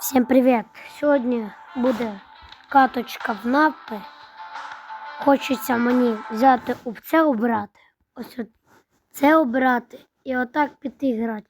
Всім привіт! Сьогодні буде каточка в напи. Хочеться мені взяти об це обрати. Ось це обрати і отак піти грати.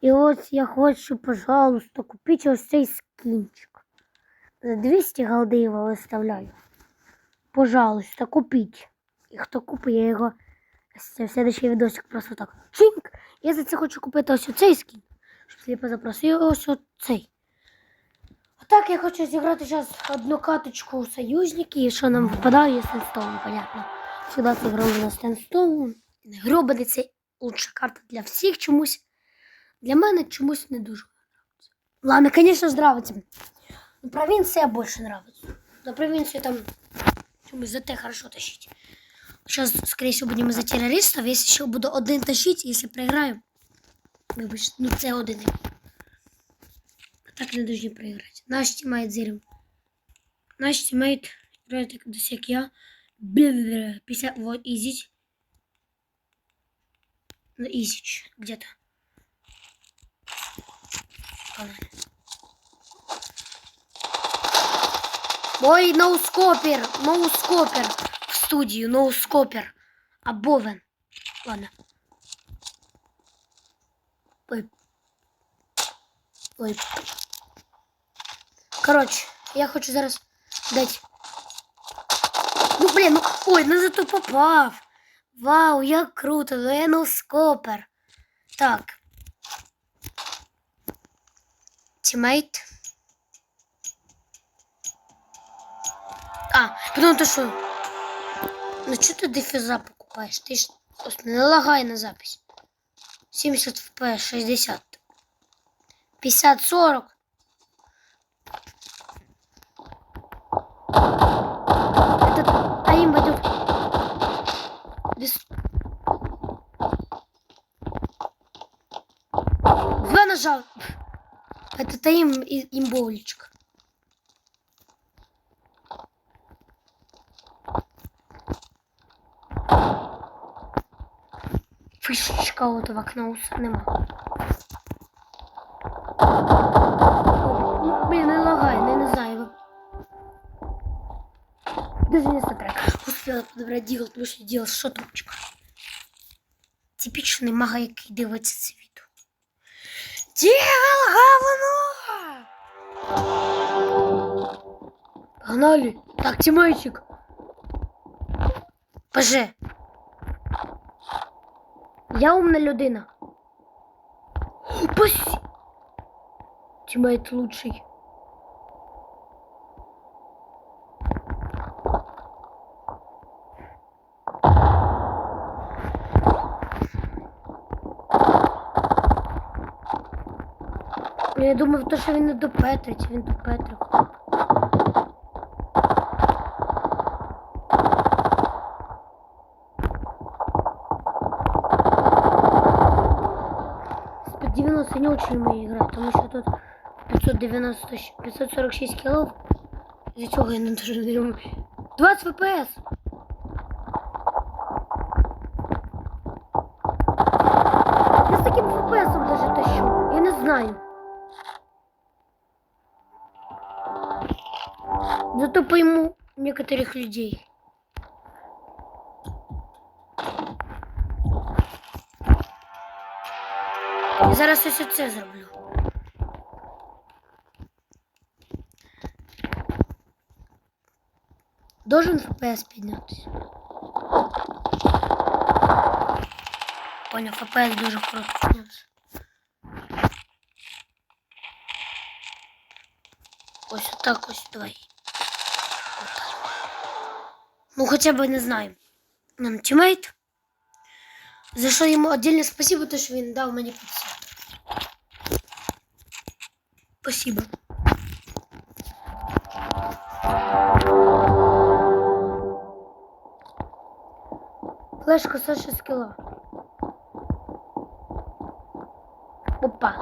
І ось я хочу, пожалуйста, купити ось цей скінчик. За 200 голди його виставляю. Пожалуйста, купіть. І хто купить, я його це в следующий відосик просто так. Чинк! Я за це хочу купити ось оцей скін. Щоб сліпо запросив. Ось оцей. Отак я хочу зіграти зараз одну каточку у союзники, і що нам випадає Сенстоун, понятно. Всегда це грали на Сенстоун. Гробаний це лучша карта для всіх чомусь. Для мене чомусь не дуже нравиться. Ладно, конечно ж нравится. Но провинция больше нравится. За провинцию там чомусь за те хорошо тащить. Сейчас, скорее всего, будем за террористов. Если еще буду один тащить, если проиграю, вибачте, ну це один. А так не должны проиграть. Наш тиммейт зерим. Наш тиммейт играет как десь як я. Бля, 50, вот, изич. Ну, изич, где-то. Ладно. Ой, ноускопер, ноускопер в студию, ноускопер. А Бовен. Ладно. Ой. Ой. Короче, я хочу зараз дать. Ну, блін, ну, ой, ну зато попав. Вау, як круто, ну я ноускопер. Так. Тиммейт. А, потом ты что? Ну что ты дефиза покупаешь? Ты ж просто не лагай на запись. 70 фп, 60. 50, 40. Этот аим идет без... В нажал. Этот аим имбовличка. Фишечка от в окно уса нема. Ну, Блін, не лагай, не, не. Даже не смотря. Успела подобрати діл, тому що діл що трубчика. Типічний мага, який дивиться це відео. Діл говно! Погнали. Так, тімейчик. Поже. Я умна людина. Пусть. Тиммейт лучший. Я думав, то, що він не допетрить, він допетрив. 90 не очень умею играть, потому что тут 590, 546 килов. Из-за чего я не дуже не умею. 20 фпс. Я с таким фпсом даже тащу. Я не знаю. Зато пойму некоторых людей. Я зараз ось це зроблю. Должен ФПС піднятися. Понял, ФПС дуже круто піднявся. Ось отак ось давай. Ну хоча б не знаю. Нам тімейт. За що йому отдельне спасибо, то що він дав мені підсад. Спасибо. Флешка Саша скилла. Опа.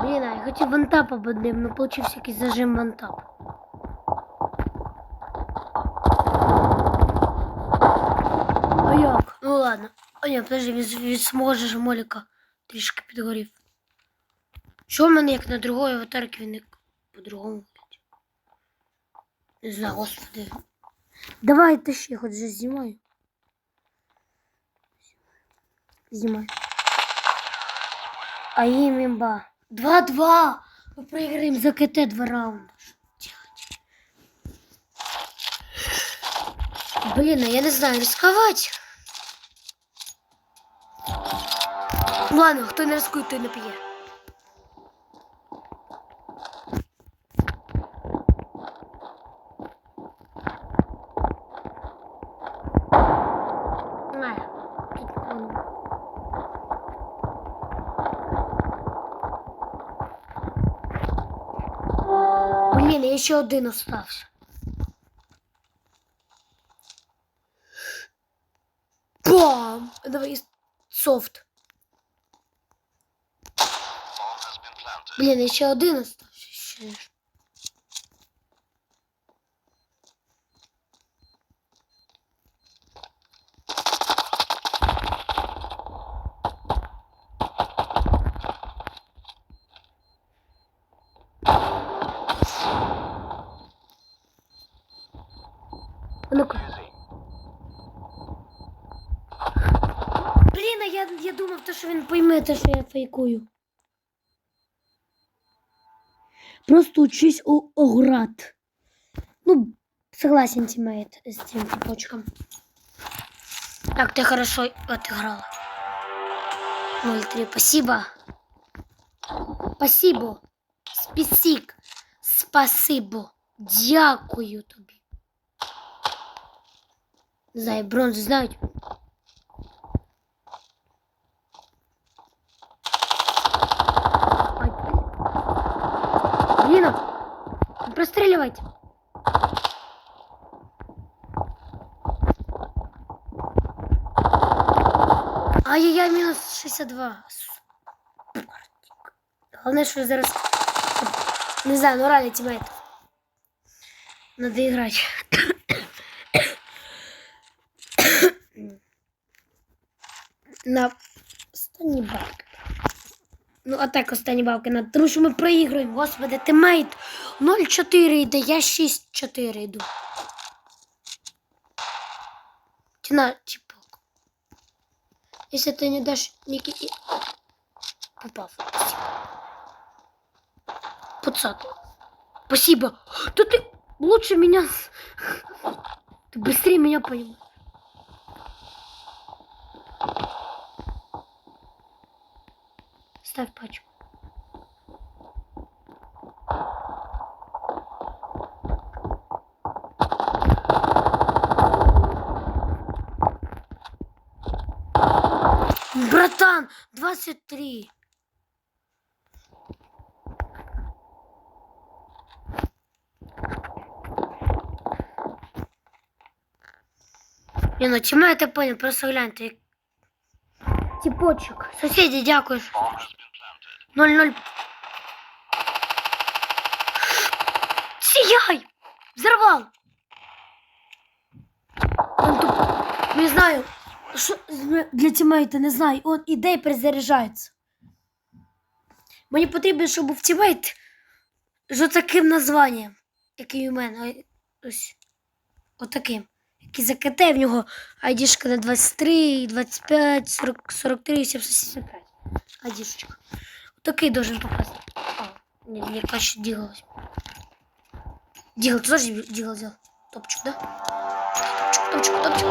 Блин, а я хотів вантап ободним, но получився якийсь зажим вантап. А ні, подожди, він, від ж моліка трішки підгорів. Що в мене як на другої аватарки він як по-другому виглядить? Не знаю, господи. Давай тащи, хоч же знімаю. Знімай. А їм імба. 2-2. Ми проіграємо за КТ два раунди. Блін, а я не знаю, рисковать. Ладно, хто не рискує, той не п'є. Блін, я ще один остався. Бам! Давай софт. Блін, ще один остався. Ще ж. А ну-ка. Блін, а я, думав, то, що він пойме те, що я фейкую. Просто учись у оград. Ну, согласен, тиммейт, с тем типочком. Так, ты хорошо отыграла. 0-3, спасибо. Спасибо. Списик. Спасибо. Дякую тобі. Знаю, бронзу знають. Блин, ну, простреливайте. Ай-яй-яй, мінус 62. Головне, що зараз. Не знаю, ну реально тімейт. Надо играть. На останній балки. Ну, а так останні балки на. Тому що ми проігруємо. Господи, тимейт 0-4 йде, я 6-4 йду. Тіна, типок. Если ты не дашь Ники... и- Попал. Спасибо. Пацат. Спасибо. Да ты лучше меня... Ты быстрее меня понимаешь. Ставь пачку. Братан, 23. Не, ну чому я те понял, просто гляньте. Тіпочок. Сусіді, дякую. 0-0. Сіяй! Взорвал! Он тут, не знаю, що для тімейта, не знаю, он іде і перезаряджається. Мені потрібно, щоб був тімейт з таким названням, який у мене. Ось. Отаким. Який за КТ, в нього айдішка на 23, 25, 40, 43, 775. Айдішечка. Отакий должен попасти. А, мне кажется, дігалось. Дігл, ти теж дігл взял? Топчик, да? Топчик, топчик, топчик.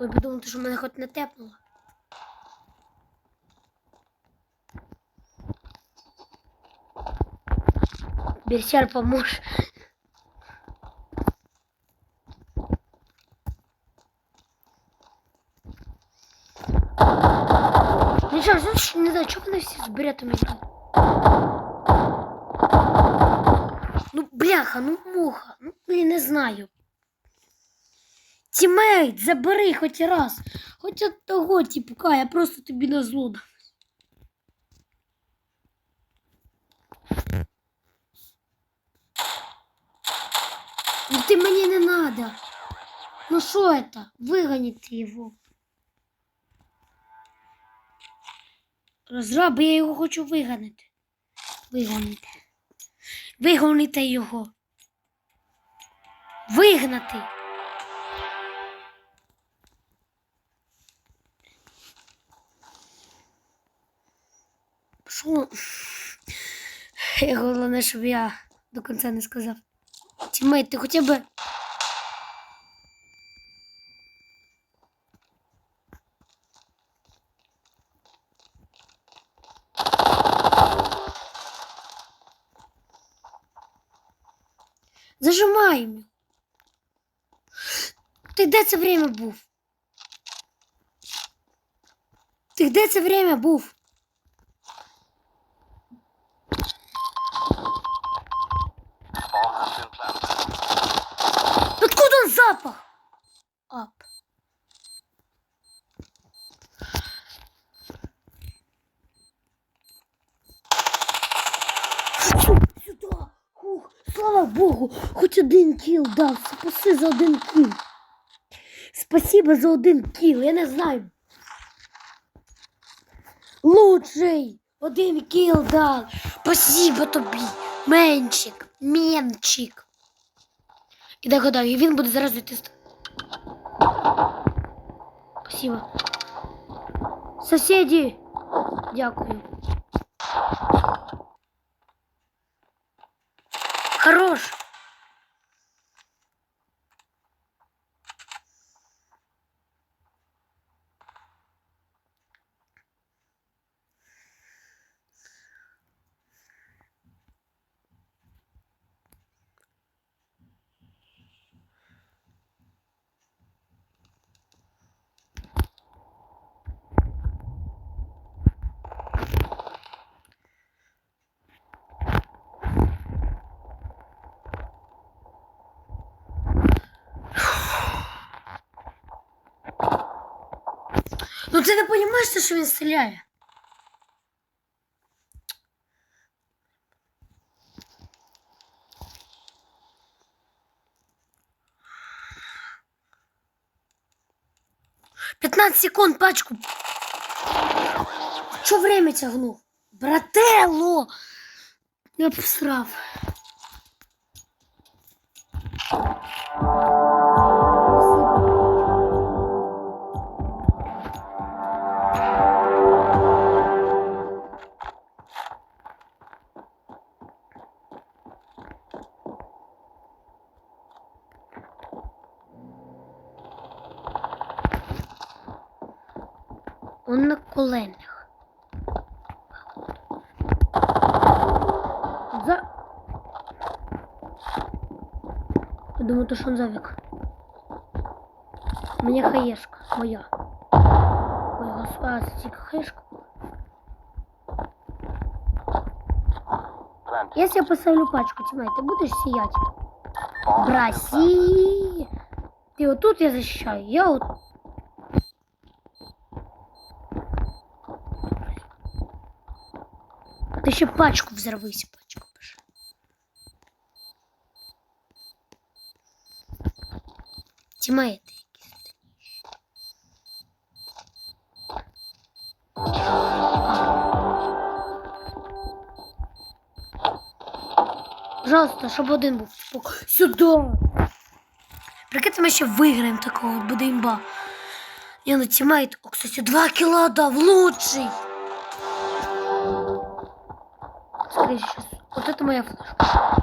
Ой, подумав, що мене хоч не тепнуло. Берсер поможе. Нічого, знаєш, не знаю, чого вони з беретами йдуть? Ну, бляха, ну муха, ну я не знаю. Тімейт, забери хоч раз. Хоч от того, типка, я просто тобі на зло. Ну ти мені не надо. Ну что это? Выгоните его. Розраб, я його хочу виганити. Вигоните. Вигоните його. Вигнати. Що? Головне, щоб я до кінця не сказав. Тімейт, ти хоча б. Зажимаємо. Ти де це время був? Ти де це время був? Богу, хоч один кіл дав. Спаси за один кіл. Спасибо за один кіл, я не знаю. Лучший один кіл дав. Спасибо тобі. Менчик, менчик. І догадав, і він буде зараз йти. Спасибо. Сусіді. Дякую. Хорош. Ну ти не розумієш, що він стріляє? П'ятнадцять секунд пачку. Що время тягнув? Брателло! Я б Я думаю, то, что он завик. Хаешка моя. Ой, господи. Planted. Если я поставлю пачку, Тимай, ты будешь сиять? Браси! Ты вот тут я защищаю, я вот... Ты еще пачку взорвись, Это якийсь. Пожалуйста, щоб один був. Спок- Сюди. Прикиньте, ми ще виграємо такого, буде. Я на тімейт. О, кстати, два кіла дав, лучший. Сейчас. Вот это моя флешка.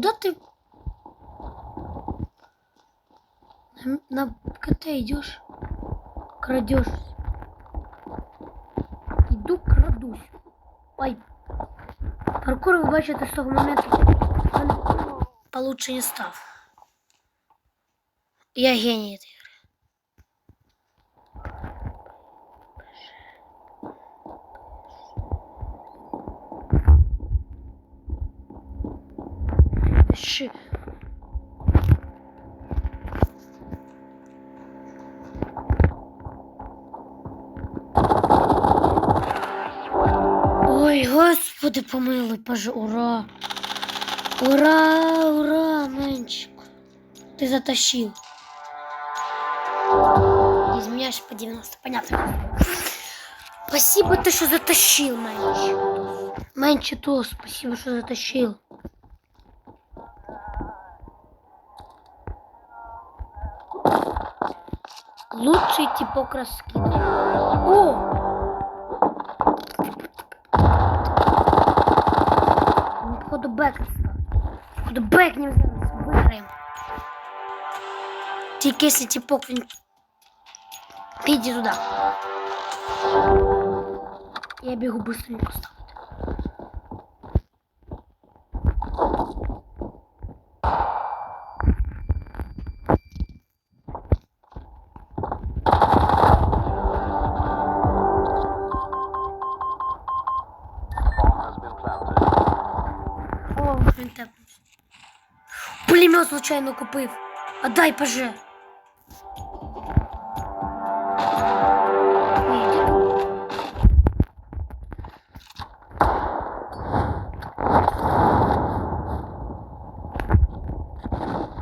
Куда ты на, на КТ идешь? Крадешь. Иду крадусь. Ой. Паркур ви бачите з того моменту. мене Получше не став. Я геній гроші. Ой, господи, помилуй, поже, ура! Ура, ура, Менчик! Ты затащил. Изменяешь по 90, понятно. Спасибо, ты что затащил, Менчик. Менчик, то спасибо, что затащил. Лучший типок раскид. О! Ну, походу бэк. Походу бэк не виграємо. Тільки якщо типок він піде туди. Я бігу быстренько ставити. Пулемет случайно купив. А дай поже.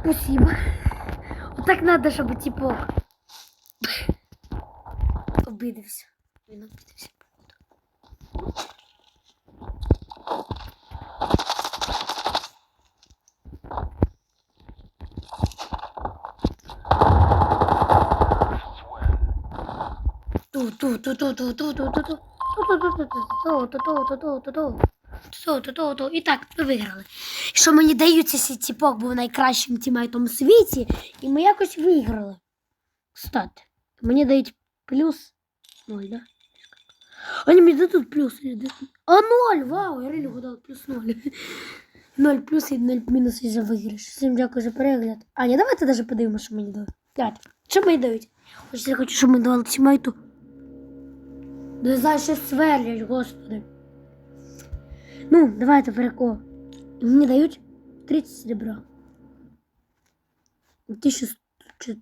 Спасибо. Вот так надо, чтобы типок обидився. Він обидився. І так, ми виграли. Що мені даються цей тіпок був найкращим тімейтом у світі, і ми якось виграли. Кстати, мені дають плюс ноль, да? Вони мені дадуть плюс. А ноль! Вау, я реально гадав плюс ноль. Ноль плюс і ноль мінус і за виграш. Всім дякую за перегляд. А, ні, давайте даже подивимося, що мені дають. Давайте. Що мені дають? Ось я хочу, щоб мені давали тімейту. Не знаю, що господи. Ну, давайте переко. Мені дають 30 серебра. 1100